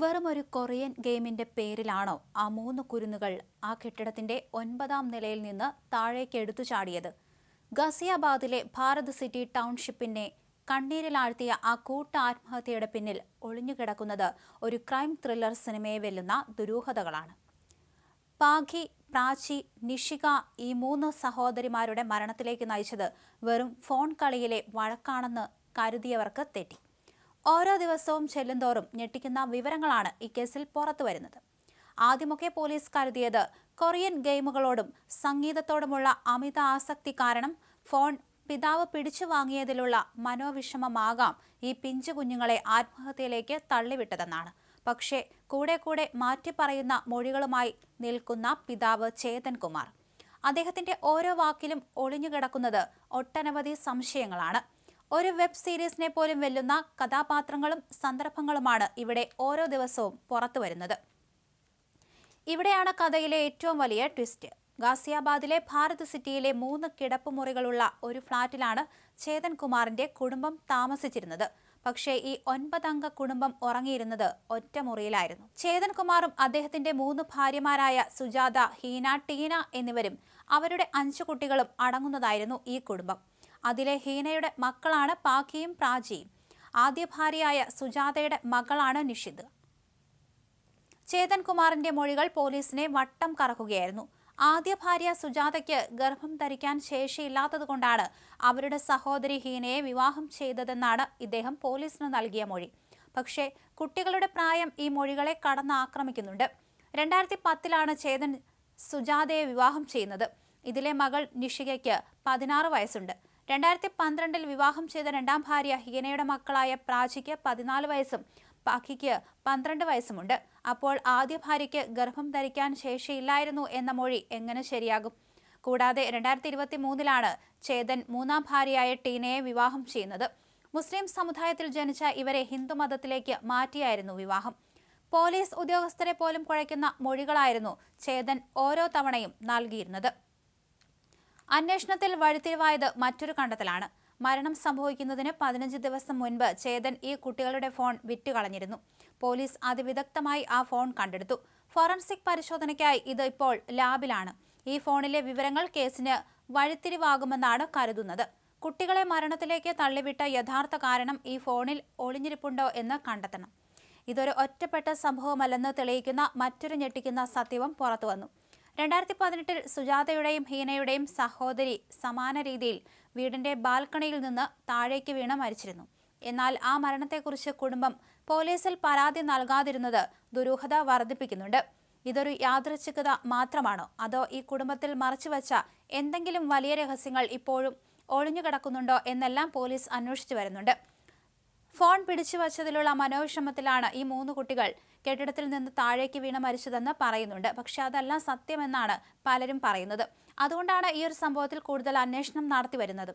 വെറും ഒരു കൊറിയൻ ഗെയിമിന്റെ പേരിലാണോ ആ മൂന്ന് കുരുന്നുകൾ ആ കെട്ടിടത്തിന്റെ ഒൻപതാം നിലയിൽ നിന്ന് താഴേക്ക് എടുത്തു ചാടിയത്? ഗസിയാബാദിലെ ഭാരത് സിറ്റി ടൗൺഷിപ്പിനെ കണ്ണീരിലാഴ്ത്തിയ ആ കൂട്ട ആത്മഹത്യയുടെ പിന്നിൽ ഒളിഞ്ഞുകിടക്കുന്നത് ഒരു ക്രൈം ത്രില്ലർ സിനിമയെ വെല്ലുന്ന ദുരൂഹതകളാണ്. പാഖി പ്രാചി നിഷിക ഈ മൂന്ന് സഹോദരിമാരുടെ മരണത്തിലേക്ക് നയിച്ചത് വെറും ഫോൺ കളിയിലെ വഴക്കാണെന്ന് കരുതിയവർക്ക് തെറ്റി. ഓരോ ദിവസവും ചെല്ലുന്തോറും ഞെട്ടിക്കുന്ന വിവരങ്ങളാണ് ഈ കേസിൽ പുറത്തു വരുന്നത്. ആദ്യമൊക്കെ പോലീസ് കരുതിയത് കൊറിയൻ ഗെയിമുകളോടും സംഗീതത്തോടുമുള്ള അമിത ആസക്തി കാരണം ഫോൺ പിതാവ് പിടിച്ചു വാങ്ങിയതിലുള്ള മനോവിഷമമാകാം ഈ പിഞ്ചു കുഞ്ഞുങ്ങളെ ആത്മഹത്യയിലേക്ക് തള്ളിവിട്ടതെന്നാണ്. പക്ഷേ കൂടെ കൂടെ മാറ്റിപ്പറയുന്ന മൊഴികളുമായി നിൽക്കുന്ന പിതാവ് ചേതൻ കുമാർ. അദ്ദേഹത്തിന്റെ ഓരോ വാക്കിലും ഒളിഞ്ഞുകിടക്കുന്നത് ഒട്ടനവധി സംശയങ്ങളാണ്. ഒരു വെബ് സീരീസിനെ പോലും വെല്ലുന്ന കഥാപാത്രങ്ങളും സന്ദർഭങ്ങളുമാണ് ഇവിടെ ഓരോ ദിവസവും പുറത്തു വരുന്നത്. ഇവിടെയാണ് കഥയിലെ ഏറ്റവും വലിയ ട്വിസ്റ്റ്. ഗാസിയാബാദിലെ ഭാരത് സിറ്റിയിലെ മൂന്ന് കിടപ്പുമുറികളുള്ള ഒരു ഫ്ളാറ്റിലാണ് ചേതൻ കുമാറിന്റെ കുടുംബം താമസിച്ചിരുന്നത്. പക്ഷേ ഈ ഒൻപതംഗ കുടുംബം ഉറങ്ങിയിരുന്നത് ഒറ്റ മുറിയിലായിരുന്നു. ചേതൻ കുമാറും അദ്ദേഹത്തിന്റെ മൂന്ന് ഭാര്യമാരായ സുജാത ഹീന ടീന എന്നിവരും അവരുടെ അഞ്ചു കുട്ടികളും അടങ്ങുന്നതായിരുന്നു ഈ കുടുംബം. അതിലെ ഹീനയുടെ മക്കളാണ് പാഖിയും പ്രാചിയും ആദ്യ ഭാര്യയായ സുജാതയുടെ മകളാണ് നിഷിദ്. ചേതൻ കുമാറിന്റെ മൊഴികൾ പോലീസിനെ വട്ടം കറക്കുകയായിരുന്നു. ആദ്യ ഭാര്യ സുജാതയ്ക്ക് ഗർഭം ധരിക്കാൻ ശേഷിയില്ലാത്തതുകൊണ്ടാണ് അവരുടെ സഹോദരി ഹീനയെ വിവാഹം ചെയ്തതെന്നാണ് ഇദ്ദേഹം പോലീസിന് നൽകിയ മൊഴി. പക്ഷേ കുട്ടികളുടെ പ്രായം ഈ മൊഴികളെ കടന്ന് ആക്രമിക്കുന്നുണ്ട്. രണ്ടായിരത്തി പത്തിലാണ് ചേതൻ സുജാതയെ വിവാഹം ചെയ്യുന്നത്. ഇതിലെ മകൾ നിഷികയ്ക്ക് പതിനാറ് വയസ്സുണ്ട്. രണ്ടായിരത്തി പന്ത്രണ്ടിൽ വിവാഹം ചെയ്ത രണ്ടാം ഭാര്യ ഹീനയുടെ മക്കളായ പ്രാചിക്ക് പതിനാല് വയസ്സും പാഖിക്ക് പന്ത്രണ്ട് വയസ്സുമുണ്ട്. അപ്പോൾ ആദ്യ ഭാര്യയ്ക്ക് ഗർഭം ധരിക്കാൻ ശേഷിയില്ലായിരുന്നു എന്ന മൊഴി എങ്ങനെ ശരിയാകും? കൂടാതെ രണ്ടായിരത്തി ഇരുപത്തി മൂന്നിലാണ് ചേതൻ മൂന്നാം ഭാര്യയായ ടീനയെ വിവാഹം ചെയ്യുന്നത്. മുസ്ലിം സമുദായത്തിൽ ജനിച്ച ഇവരെ ഹിന്ദുമതത്തിലേക്ക് മാറ്റിയായിരുന്നു വിവാഹം. പോലീസ് ഉദ്യോഗസ്ഥരെ പോലും കുഴയ്ക്കുന്ന മൊഴികളായിരുന്നു ചേതൻ ഓരോ തവണയും നൽകിയിരുന്നത്. അന്വേഷണത്തിൽ വഴിത്തിരിവായത് മറ്റൊരു കണ്ടെത്തലാണ്. മരണം സംഭവിക്കുന്നതിന് പതിനഞ്ച് ദിവസം മുൻപ് ചേതൻ ഈ കുട്ടികളുടെ ഫോൺ വിറ്റുകളഞ്ഞിരുന്നു. പോലീസ് അതിവിദഗ്ധമായി ആ ഫോൺ കണ്ടെടുത്തു. ഫോറൻസിക് പരിശോധനയ്ക്കായി ഇത് ഇപ്പോൾ ലാബിലാണ്. ഈ ഫോണിലെ വിവരങ്ങൾ കേസിന് വഴിത്തിരിവാകുമെന്നാണ് കരുതുന്നത്. കുട്ടികളെ മരണത്തിലേക്ക് തള്ളിവിട്ട യഥാർത്ഥ കാരണം ഈ ഫോണിൽ ഒളിഞ്ഞിരിപ്പുണ്ടോ എന്ന് കണ്ടെത്തണം. ഇതൊരു ഒറ്റപ്പെട്ട സംഭവമല്ലെന്ന് തെളിയിക്കുന്ന മറ്റൊരു ഞെട്ടിക്കുന്ന സത്യവും പുറത്തുവന്നു. രണ്ടായിരത്തി പതിനെട്ടിൽ സുജാതയുടെയും ഹീനയുടെയും സഹോദരി സമാന രീതിയിൽ വീടിന്റെ ബാൽക്കണിയിൽ നിന്ന് താഴേക്ക് വീണ് മരിച്ചിരുന്നു. എന്നാൽ ആ മരണത്തെക്കുറിച്ച് കുടുംബം പോലീസിൽ പരാതി നൽകാതിരുന്നത് ദുരൂഹത വർദ്ധിപ്പിക്കുന്നുണ്ട്. ഇതൊരു യാദൃച്ഛികത മാത്രമാണോ? അതോ ഈ കുടുംബത്തിൽ മറച്ചുവെച്ച എന്തെങ്കിലും വലിയ രഹസ്യങ്ങൾ ഇപ്പോഴും ഒളിഞ്ഞുകിടക്കുന്നുണ്ടോ എന്നെല്ലാം പോലീസ് അന്വേഷിച്ചു വരുന്നുണ്ട്. ഫോൺ പിടിച്ചു വച്ചതിലുള്ള മനോവിഷമത്തിലാണ് ഈ മൂന്ന് കുട്ടികൾ കെട്ടിടത്തിൽ നിന്ന് താഴേക്ക് വീണ് മരിച്ചതെന്ന് പറയുന്നുണ്ട്. പക്ഷെ അതല്ല സത്യമെന്നാണ് പലരും പറയുന്നത്. അതുകൊണ്ടാണ് ഈ ഒരു സംഭവത്തിൽ കൂടുതൽ അന്വേഷണം നടത്തി വരുന്നത്.